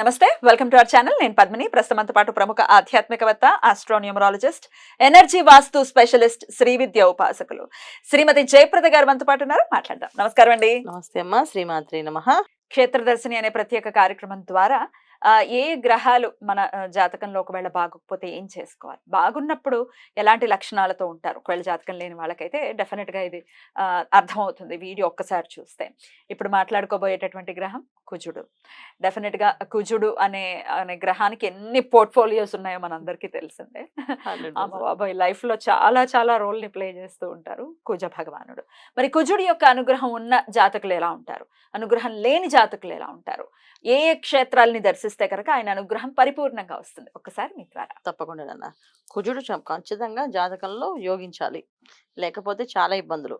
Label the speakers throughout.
Speaker 1: నమస్తే welcome to our channel. నేను పద్మిని. ప్రస్తుతంతో పాటు ప్రముఖ ఆధ్యాత్మికవేత్త astronumerologist energy vastu specialist Shri Vidya ఉపాసకులు. శ్రీమతి జయప్రద గారు మనతో పాటు ఉన్నారు. మాట్లాడదాం. నమస్కారం అండి.
Speaker 2: నమస్తే అమ్మా. శ్రీమాత్రి నమ.
Speaker 1: క్షేత్రదర్శిని అనే ప్రత్యేక కార్యక్రమం ద్వారా ఏ గ్రహాలు మన జాతకంలో ఒకవేళ బాగోకపోతే ఏం చేసుకోవాలి? బాగున్నప్పుడు ఎలాంటి లక్షణాలతో ఉంటారు? ఒకవేళ జాతకం లేని వాళ్ళకైతే డెఫినెట్గా ఇది అర్థమవుతుంది వీడియో ఒక్కసారి చూస్తే. ఇప్పుడు మాట్లాడుకోబోయేటటువంటి గ్రహం కుజుడు. డెఫినెట్గా కుజుడు అనే అనే గ్రహానికి ఎన్ని పోర్ట్ఫోలియోస్ ఉన్నాయో మనందరికీ తెలిసిందే. బాబాయ్! లైఫ్లో చాలా చాలా రోల్ని ప్లే చేస్తూ ఉంటారు కుజ భగవానుడు. మరి కుజుడి యొక్క అనుగ్రహం ఉన్న జాతకులు ఎలా ఉంటారు? అనుగ్రహం లేని జాతకులు ఎలా ఉంటారు? ఏ ఏ క్షేత్రాలని దర్శిస్తే కనుక ఆయన అనుగ్రహం పరిపూర్ణంగా వస్తుంది. ఒక్కసారి మీ ద్వారా.
Speaker 2: తప్పకుండా నాన్న. కుజుడు ఖచ్చితంగా జాతకంలో యోగించాలి. లేకపోతే చాలా ఇబ్బందులు.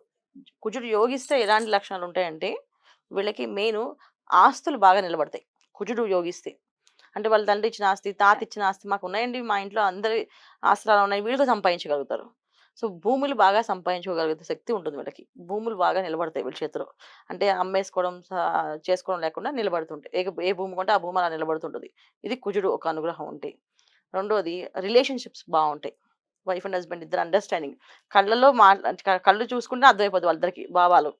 Speaker 2: కుజుడు యోగిస్తే ఎలాంటి లక్షణాలు ఉంటాయంటే వీళ్ళకి మెయిన్ ఆస్తులు బాగా నిలబడతాయి. కుజుడు యోగిస్తే. అంటే వాళ్ళ తండ్రి ఇచ్చిన ఆస్తి తాత ఇచ్చిన ఆస్తి మాకు ఉన్నాయండి మా ఇంట్లో అందరి ఆస్తులు ఉన్నాయి వీళ్ళతో సంపాదించగలుగుతారు. సో భూములు బాగా సంపాదించుకోగలిగే శక్తి ఉంటుంది వీళ్ళకి. భూములు బాగా నిలబడతాయి వీళ్ళ చేతిలో. అంటే అమ్మేసుకోవడం చేసుకోవడం లేకుండా నిలబడుతుంటాయి. ఏ ఏ భూమి కొంటే ఆ భూమి అలా నిలబడుతుంటుంది. ఇది కుజుడు ఒక అనుగ్రహం ఉంటే. రెండోది రిలేషన్షిప్స్ బాగుంటాయి. వైఫ్ అండ్ హస్బెండ్ ఇద్దరు అండర్స్టాండింగ్. కళ్ళలో మాట్లా కళ్ళు చూసుకుంటే అర్థమైపోతుంది వాళ్ళిద్దరికి భావాలు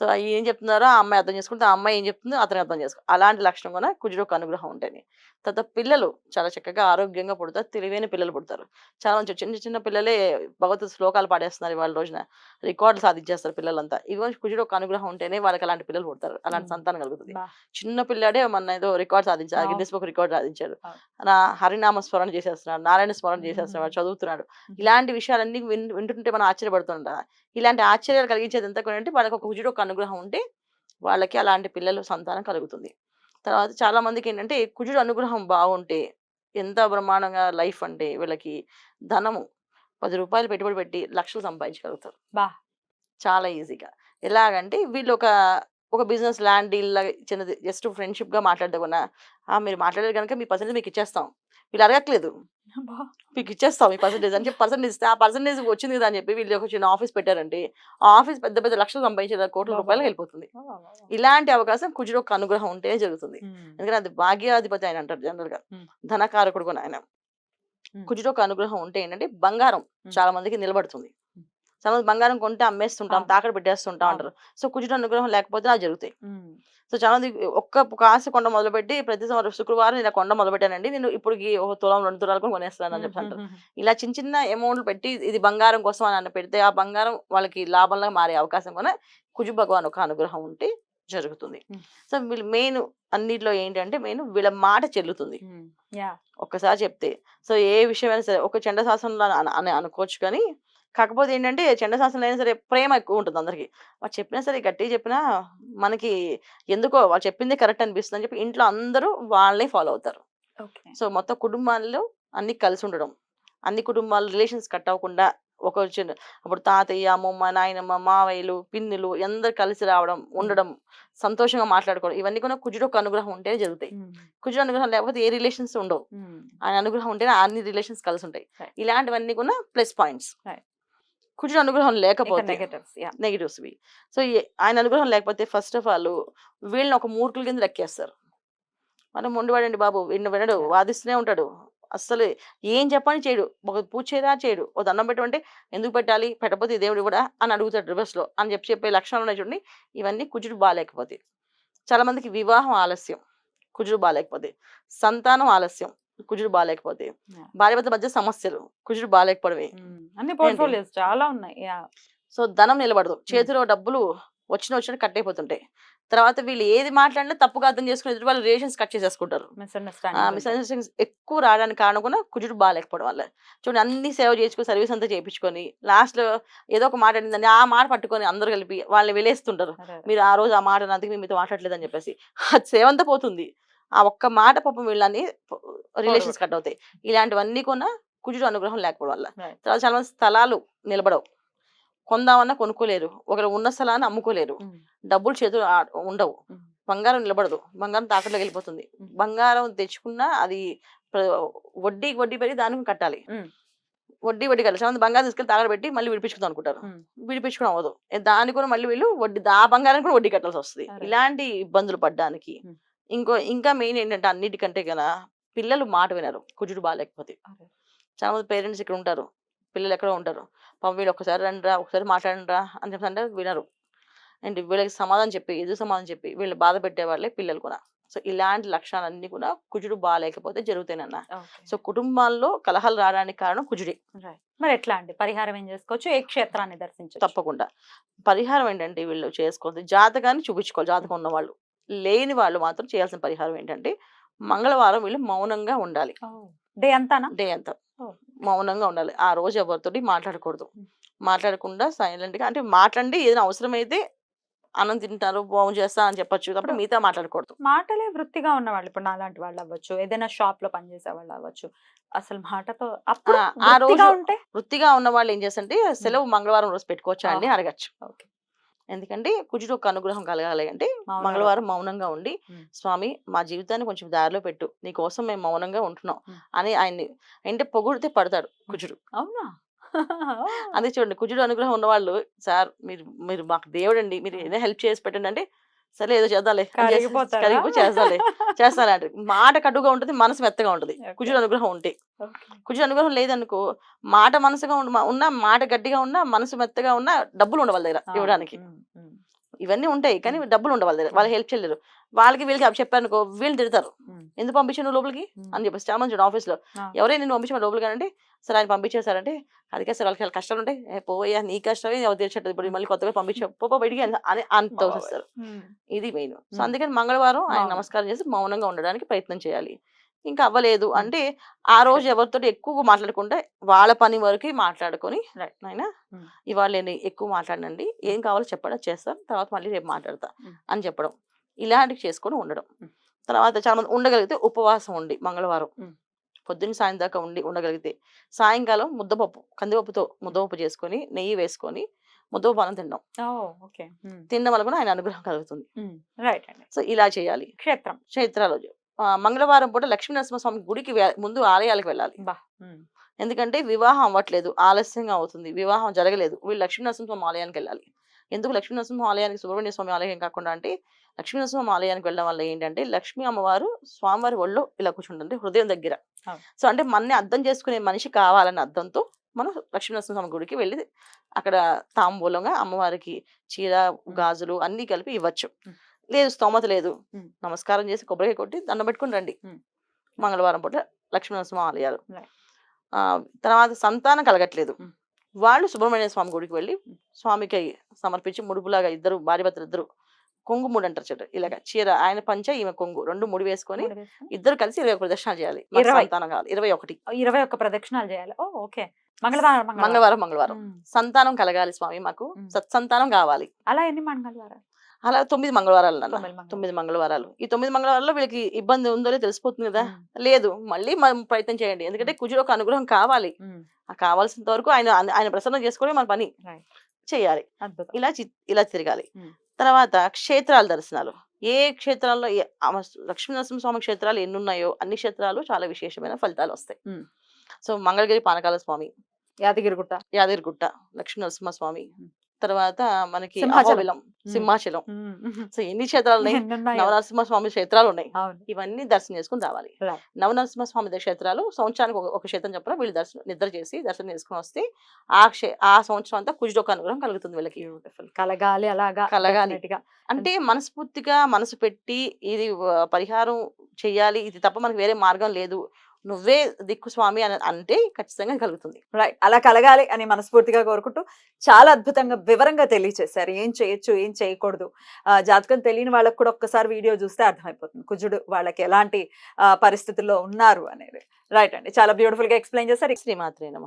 Speaker 2: సో ఏం చెప్తున్నారో ఆ అమ్మాయి అర్థం చేసుకుంటే ఆ అమ్మాయి ఏం చెప్తుందో అతను అర్థం చేసుకో అలాంటి లక్షణం కూడా కుజుడు ఒక అనుగ్రహం ఉంటుంది తర్వాత పిల్లలు చాలా చక్కగా ఆరోగ్యంగా పుడతారు తెలివైన పిల్లలు పుడతారు చాలా మంచి చిన్న చిన్న పిల్లలే భగవత్ శ్లోకాలు పాడేస్తున్నారు ఇవాళ రోజున రికార్డులు సాధించేస్తారు పిల్లలంతా ఇవి కుజుడు ఒక అనుగ్రహం ఉంటేనే వాళ్ళకి అలాంటి పిల్లలు పుడతారు అలాంటి. సంతానం కలుగుతుంది. చిన్న పిల్లాడే మన ఏదో రికార్డ్ సాధించారు. గిన్నెస్ బుక్ రికార్డ్ సాధించాడు. నా హరినామ స్మరణ చేసేస్తున్నాడు నారాయణ స్మరణ చేసేస్తున్నాడు. చదువుతున్నాడు. ఇలాంటి విషయాలన్నీ వింటుంటే మనం ఆశ్చర్యపడుతుంటాం ఇలాంటి ఆశ్చర్యాలు కలిగించేది ఎంత అంటే వాళ్ళకి ఒక కుజుడు ఒక అనుగ్రహం ఉంటే వాళ్ళకి అలాంటి పిల్లలు సంతానం కలుగుతుంది. తర్వాత చాలా మందికి ఏంటంటే కుజుడు అనుగ్రహం బాగుంటే ఎంత బ్రహ్మాండంగా లైఫ్ అంటే వీళ్ళకి ధనము పది రూపాయలు పెట్టుబడి పెట్టి లక్షలు సంపాదించగలుగుతారు.
Speaker 1: బా.
Speaker 2: చాలా ఈజీగా. ఎలాగంటే వీళ్ళు ఒక ఒక బిజినెస్ ల్యాండ్ డీల్ చిన్నది. జస్ట్ ఫ్రెండ్షిప్గా మాట్లాడకుండా మీరు మాట్లాడారు కనుక మీ పర్సెంటేజ్ మీకు ఇచ్చేస్తాం. వీళ్ళు అడగట్లేదు. మీకు ఇచ్చేస్తాం మీ పర్సెంటేజ్ అని చెప్పి పర్సెంటేజ్ ఇస్తే ఆ పర్సెంటేజ్ వచ్చింది కదా అని చెప్పి వీళ్ళు ఒక చిన్న ఆఫీస్ పెట్టారంటే ఆ ఆఫీస్ పెద్ద పెద్ద లక్షలు సంపాదించే కోట్ల రూపాయలు. వెళ్ళిపోతుంది. ఇలాంటి అవకాశం కుజుడు ఒక అనుగ్రహం ఉంటేనే జరుగుతుంది. ఎందుకంటే అది భాగ్యాధిపతి ఆయన అంటారు
Speaker 1: జనరల్గా.
Speaker 2: ధనకారకుడు కూడా ఆయన. కుజుడు ఒక అనుగ్రహం ఉంటే ఏంటంటే బంగారం. చాలా మందికి నిలబడుతుంది. మంది బంగారం కొంటే అమ్మేస్తుంటాం. తాకడ పెట్టేస్తుంటాం. అంటారు. సో కుజుడు అనుగ్రహం లేకపోతే అలా జరుగుతాయి. సో చాలా మంది ఒక్క కాసు కొండ మొదలుపెట్టి ప్రతి సంవత్సరం శుక్రవారం నేను కొండ మొదలు పెట్టానండి నేను ఇప్పుడు ఒక తులం రెండు తులాలు కూడా కొనేస్తాను అని చెప్పి అంటారు. ఇలా చిన్న చిన్న అమౌంట్లు పెట్టి ఇది బంగారం కోసం అని అన్న పెడితే ఆ బంగారం వాళ్ళకి లాభంగా మారే అవకాశం కూడా కుజు భగవాన్ ఒక అనుగ్రహం ఉంటే జరుగుతుంది. సో వీళ్ళు మెయిన్ అన్నిట్లో ఏంటంటే మెయిన్ వీళ్ళ మాట చెల్లుతుంది. ఒక్కసారి చెప్తే. సో ఏ విషయమైనా సరే ఒక చండ శాసనంలో అని- అని అనుకోవచ్చు కానీ కాకపోతే ఏంటంటే చండ శాసనం అయినా సరే ప్రేమ ఎక్కువ ఉంటుంది అందరికి. వాళ్ళు చెప్పినా సరే గట్టిగా చెప్పినా మనకి ఎందుకో వాళ్ళు చెప్పింది కరెక్ట్ అనిపిస్తుంది అని చెప్పి ఇంట్లో అందరూ వాళ్ళని ఫాలో అవుతారు. సో మొత్తం కుటుంబాల్లో అన్ని కలిసి ఉండడం. అన్ని కుటుంబాల రిలేషన్స్ కట్ అవ్వకుండా ఒక చిన్న అప్పుడు తాతయ్య అమ్మమ్మ నాయనమ్మ మావయ్యలు పిన్నులు అందరు కలిసి రావడం ఉండడం సంతోషంగా మాట్లాడుకోవడం ఇవన్నీ కూడా కుజుడు ఒక అనుగ్రహం ఉంటేనే జరుగుతాయి. కుజుడు అనుగ్రహం లేకపోతే ఏ రిలేషన్స్ ఉండవు. ఆయన అనుగ్రహం ఉంటేనే అన్ని రిలేషన్స్ కలిసి ఉంటాయి. ఇలాంటివన్నీ కూడా ప్లస్ పాయింట్స్. కుజుడు అనుగ్రహం లేకపోతే. నెగిటివ్స్ వి. సో ఆయన అనుగ్రహం లేకపోతే ఫస్ట్ ఆఫ్ ఆల్ వీళ్ళని ఒక మూర్ఖుల కింద లెక్కేస్తారు మనం మొండివాడండి బాబు విన్న వినడు. వాదిస్తూనే ఉంటాడు. అస్సలు ఏం చెప్పని చేయడు ఒక పూజ చేయరా చేయడు. ఒక దండం పెట్టమంటే ఎందుకు పెట్టాలి పెట్టకపోతే దేవుడు కూడా అని అడుగుతాడు రివర్స్లో అని చెప్పి చెప్పే లక్షణాలు ఉన్నాయి చూడండి. ఇవన్నీ కుజుడు బాగాలేకపోతే చాలా మందికి వివాహం ఆలస్యం కుజుడు బాగాలేకపోతే సంతానం ఆలస్యం కుజుడు బాగాలేకపోతే. భార్యాభర్త మధ్య సమస్యలు. కుజుడు బాగాలేకపోవడమే.
Speaker 1: అన్ని పోర్ట్ఫోలియోస్ చాలా ఉన్నాయి.
Speaker 2: సో ధనం నిలబడదు. చేతిలో డబ్బులు వచ్చిన వచ్చినట్టు కట్ అయిపోతుంటాయి. తర్వాత వీళ్ళు ఏది మాట్లాడినా తప్పుగా అర్థం చేసుకుని వాళ్ళ రిలేషన్స్ కట్ చేసేసుకుంటారు.
Speaker 1: మిస్అండర్స్టాండింగ్
Speaker 2: ఎక్కువ రావడానికి కారణం కూడా కుజుడు బాగాలేకపోవడం వల్ల. చూడండి అన్ని సేవ చేసుకుని సర్వీస్ అంతా చేయించుకొని లాస్ట్లో ఏదో ఒక మాట అడిందని ఆ మాట పట్టుకొని అందరు కలిపి వాళ్ళని వెలేస్తుంటారు. మీరు ఆ రోజు ఆ మాట అందుకే మీతో మాట్లాడలేదని చెప్పేసి. ఆ సేవ అంతా పోతుంది. ఆ ఒక్క మాట పాపం వీళ్ళని రిలేషన్స్ కట్ అవుతాయి. ఇలాంటివన్నీ కూడా కుజుడు అనుగ్రహం లేకపోవడం వల్ల. తర్వాత చాలా మంది స్థలాలు నిలబడవు. కొందామన్నా కొనుక్కోలేరు. ఒకరు ఉన్న స్థలాన్ని అమ్ముకోలేరు. డబ్బులు చేతులు ఉండవు. బంగారం నిలబడదు. బంగారం తాకట్లోకి వెళ్ళిపోతుంది. బంగారం తెచ్చుకున్నా అది వడ్డీకి వడ్డీ పెరిగి దానికి కట్టాలి. వడ్డీ వడ్డీ కట్టాలి. చాలా బంగారం తీసుకెళ్ళి తాకడ పెట్టి మళ్ళీ విడిపించుకుందాం అనుకుంటారు. విడిపించుకోవడం అవ్వదు. ఏ దానికి కూడా మళ్ళీ వీళ్ళు వడ్డీ ఆ బంగారానికి కూడా వడ్డీ కట్టాల్సి వస్తుంది. ఇలాంటి ఇబ్బందులు పడ్డానికి. ఇంకో ఇంకా మెయిన్ ఏంటంటే అన్నిటికంటే గన పిల్లలు మాట వినరు కుజుడు బాగాలేకపోతే. చాలా మంది పేరెంట్స్ ఇక్కడ ఉంటారు. పిల్లలు ఎక్కడో ఉంటారు. పాపం వీళ్ళు ఒకసారి రండిరా ఒకసారి మాట్లాడండిరా అని చెప్పి అంటే వినరు. అండ్ వీళ్ళకి సమాధానం చెప్పి ఎదురు సమాధానం చెప్పి వీళ్ళు బాధ పెట్టే వాళ్ళే పిల్లలు కూడా. సో ఇలాంటి లక్షణాలన్నీ కూడా కుజుడు బాగాలేకపోతే జరుగుతాయన్న
Speaker 1: ఓకే.
Speaker 2: సో కుటుంబాల్లో కలహాలు రావడానికి కారణం కుజుడే.
Speaker 1: మరి ఎట్లా అండి? పరిహారం ఏం చేసుకోవచ్చు? ఏ క్షేత్రాన్ని దర్శించవచ్చు
Speaker 2: తప్పకుండా. పరిహారం ఏంటంటే వీళ్ళు చేసుకోవాలి జాతకాన్ని చూపించుకోవాలి జాతకం ఉన్న వాళ్ళు లేని వాళ్ళు మాత్రం చేయాల్సిన పరిహారం ఏంటంటే మంగళవారం వీళ్ళు మౌనంగా ఉండాలి
Speaker 1: డే అంతానా
Speaker 2: డే అంతా. మౌనంగా ఉండాలి ఆ రోజు ఎవరితోటి మాట్లాడకూడదు. మాట్లాడకుండా సైలెంట్గా అంటే మాట్లాడి ఏదైనా అవసరమైతే అన్నం తింటారు బాగు చేస్తా అని చెప్పొచ్చు కాబట్టి మిగతా మాట్లాడకూడదు
Speaker 1: మాటలే వృత్తిగా ఉన్న వాళ్ళు ఇప్పుడు నాలాంటి వాళ్ళు అవ్వచ్చు ఏదైనా షాప్లో పనిచేసే వాళ్ళు అవ్వచ్చు అసలు మాటతో అప్పుడు
Speaker 2: ఆ, రోజు-
Speaker 1: ఉంటే
Speaker 2: వృత్తిగా ఉన్న వాళ్ళు ఏం చేస్తుంటే సెలవు మంగళవారం రోజు పెట్టుకోవచ్చా
Speaker 1: ఆహా.
Speaker 2: అడగచ్చు
Speaker 1: ఓకే.
Speaker 2: ఎందుకంటే కుజుడు ఒక అనుగ్రహం కలగాలి. అంటే మంగళవారం మౌనంగా ఉండి. స్వామి మా జీవితాన్ని కొంచెం దారిలో పెట్టు. నీ కోసం మేము మౌనంగా ఉంటున్నాం. అని ఆయన్ని అంటే పొగుడితే పడతాడు కుజుడు.
Speaker 1: అవునా?
Speaker 2: అదే చూడండి కుజుడు అనుగ్రహం ఉన్నవాళ్ళు సార్ మీరు మీరు మాకు దేవుడండి. మీరు ఏదైనా హెల్ప్ చేసి పెట్టండి అంటే సరే ఏదో చేద్దాంలే? కరిగిపో చేస్తాలే చేస్తాలే అంటారు మాట కటుగా ఉంటుంది మనసు మెత్తగా ఉంటుంది. కుజుడు అనుగ్రహం ఉంటే. కుజుడు అనుగ్రహం లేదనుకో మాట మనసుగా ఉన్న మాట గట్టిగా ఉన్నా మనసు మెత్తగా ఉన్నా డబ్బులు ఉండవు వాళ్ళ దగ్గర ఇవ్వడానికి ఇవన్నీ ఉంటాయి. కానీ డబ్బులు ఉండవు వాళ్ళ దగ్గర. వాళ్ళు హెల్ప్ చేయలేరు. వాళ్ళకి వీళ్ళకి అప్పు చెప్పారనుకో వీళ్ళు తిడతారు. ఎందుకు పంపించాను నువ్వు లోపలికి. అని చెప్పేసి చాలా మంది చూడండి ఆఫీస్లో.
Speaker 1: ఆ.
Speaker 2: ఎవరైనా నేను పంపించిన లోపలికి అంటే సరే ఆయన పంపించేశారంటే అదికే సార్ వాళ్ళకి కష్టాలు ఉంటాయి పోయా నీ కష్టమే ఎవరు తీర్చట్లేదు. ఇప్పుడు మళ్ళీ కొత్తగా పంపించా పో బయటికి అని- తోసేస్తారు
Speaker 1: ఉమ్,
Speaker 2: ఇది మెయిన్. సో. అందుకని మంగళవారం ఆయన. నమస్కారం చేసి మౌనంగా ఉండడానికి ప్రయత్నం చేయాలి. ఇంకా అవ్వలేదు. అంటే ఆ రోజు ఎవరితో ఎక్కువ మాట్లాడకుండా వాళ్ళ పని వరకు మాట్లాడుకొని. నాయన. ఇవాళ నేను ఎక్కువ మాట్లాడినండి. ఏం కావాలో చెప్పడం చేస్తాను. తర్వాత మళ్ళీ రేపు మాట్లాడతా. అని చెప్పడం. ఇలాంటివి చేసుకొని ఉండడం. తర్వాత చాలా మంది ఉండగలిగితే ఉపవాసం ఉండి మంగళవారం. పొద్దున్న సాయం దాకా ఉండి ఉండగలిగితే సాయంకాలం ముద్దపప్పు కందిపప్పుతో ముద్దపప్పు చేసుకొని నెయ్యి వేసుకొని ముద్దపప్పు
Speaker 1: ఓకే. ఉమ్,
Speaker 2: తినడం వల్ల కూడా ఆయన అనుగ్రహం కలుగుతుంది.
Speaker 1: రైట్
Speaker 2: సో ఇలా చేయాలి.
Speaker 1: క్షేత్రం.
Speaker 2: ఆ, మంగళవారం పూట లక్ష్మీ నరసింహస్వామి గుడికి ముందు ఆలయాలకు వెళ్ళాలి. ఎందుకంటే వివాహం అవ్వట్లేదు ఆలస్యంగా అవుతుంది వివాహం జరగలేదు. వీళ్ళు లక్ష్మీ నరసింహస్వామి ఆలయానికి వెళ్ళాలి. ఎందుకు లక్ష్మీ నరసింహ ఆలయానికి సుబ్రహ్మణ్య స్వామి ఆలయం కాకుండా అంటే లక్ష్మీ నరసింహ ఆలయానికి వెళ్ళడం వల్ల ఏంటంటే లక్ష్మీ అమ్మవారు స్వామివారి ఒళ్ళో ఇలా కూర్చుంటుంది హృదయం దగ్గర. సో అంటే మనని అర్థం చేసుకునే మనిషి కావాలన్న అర్థంతో మనం లక్ష్మీ నరసింహస్వామి గుడికి వెళ్ళి అక్కడ తాంబూలంగా అమ్మవారికి చీర గాజులు అన్ని కలిపి ఇవ్వచ్చు. లేదు స్తోమత లేదు. నమస్కారం చేసి కొబ్బరికాయ కొట్టి దండం పెట్టుకుని రండి. మంగళవారం పూట లక్ష్మీ నరసింహ ఆలయాలు. తర్వాత సంతానం కలగట్లేదు. వాళ్ళు సుబ్రహ్మణ్య స్వామి గుడికి వెళ్ళి. స్వామికి సమర్పించి ముడుపులాగా ఇద్దరు భార్య భర్తలు ఇద్దరు కొంగు ముడి అంటారు చెట్టు ఇలాగ చీర ఆయన పంచ ఈమె కొంగు రెండు ముడి వేసుకొని ఇద్దరు కలిసి ఇరవై ఒక ప్రదర్శనాలు చేయాలి? సంతానం కావాలి. ఇరవై ఒకటి.
Speaker 1: ఇరవై ఒక్క ప్రదక్షిణాలు చేయాలి. ఓకే. మంగళవారం మంగళవారం.
Speaker 2: మంగళవారం సంతానం కలగాలి స్వామి మాకు. సత్సంతానం కావాలి.
Speaker 1: అలా ఎన్ని మంగళవారం
Speaker 2: అలా తొమ్మిది మంగళవారాలు నాన్న.
Speaker 1: తొమ్మిది మంగళవారాలు.
Speaker 2: ఈ తొమ్మిది మంగళవారాల్లో వీళ్ళకి ఇబ్బంది ఉందో లేదో తెలిసిపోతుంది కదా. లేదు మళ్ళీ మనం ప్రయత్నం చేయండి. ఎందుకంటే కుజుడు ఒక అనుగ్రహం కావాలి. కావాల్సినంత వరకు ఆయన ఆయన ప్రసన్నం చేసుకోవడం మన పని. చేయాలి. ఇలా ఇలా తిరగాలి. తర్వాత క్షేత్రాల దర్శనాలు. ఏ క్షేత్రాల్లో ఏ- ఆమ- లక్ష్మీ నరసింహస్వామి క్షేత్రాలు ఎన్ని ఉన్నాయో అన్ని క్షేత్రాలు చాలా విశేషమైన ఫలితాలు వస్తాయి. సో మంగళగిరి పానకాల స్వామి
Speaker 1: యాదగిరిగుట్ట.
Speaker 2: యాదగిరిగుట్ట లక్ష్మీ నరసింహస్వామి
Speaker 1: ఉమ్.
Speaker 2: తర్వాత మనకి
Speaker 1: సింహాచలం.
Speaker 2: అహోబిలం సింహాచలం. సో ఎన్ని క్షేత్రాలు ఉన్నాయి?
Speaker 1: ఎన్ని ఉన్నాయో.
Speaker 2: నవనరసింహస్వామి క్షేత్రాలు ఉన్నాయి ఇవన్నీ దర్శనం చేసుకుని రావాలి.
Speaker 1: Right.
Speaker 2: నవనరసింహస్వామి క్షేత్రాలు సంవత్సరానికి ఒక- క్షేత్రం చెప్పిన వీళ్ళు దర్శనం నిద్ర చేసి దర్శనం చేసుకుని వస్తే ఆ క్షే ఆ సంవత్సరం అంతా కుజుడు ఒక అనుగ్రహం కలుగుతుంది వీళ్ళకి.
Speaker 1: కలగాలి అలాగా
Speaker 2: కలగాలి. అంటే మనస్ఫూర్తిగా మనసు పెట్టి ఇది పరిహారం చెయ్యాలి ఇది తప్ప మనకు వేరే మార్గం లేదు. నువ్వే దిక్కు స్వామి అని అంటే ఖచ్చితంగా కలుగుతుంది.
Speaker 1: రైట్ అలా కలగాలి అని మనస్ఫూర్తిగా కోరుకుంటూ చాలా అద్భుతంగా వివరంగా తెలియచేశారు. ఏం చేయొచ్చు ఏం చేయకూడదు. ఆ, జాతకం తెలియని వాళ్ళకి కూడా ఒక్కసారి వీడియో చూస్తే అర్థమైపోతుంది. కుజుడు వాళ్ళకి ఎలాంటి పరిస్థితుల్లో ఉన్నారు అనేది. రైట్ అండి. చాలా బ్యూటిఫుల్గా ఎక్స్ప్లెయిన్ చేశారు.
Speaker 2: శ్రీమాత్రే నమ.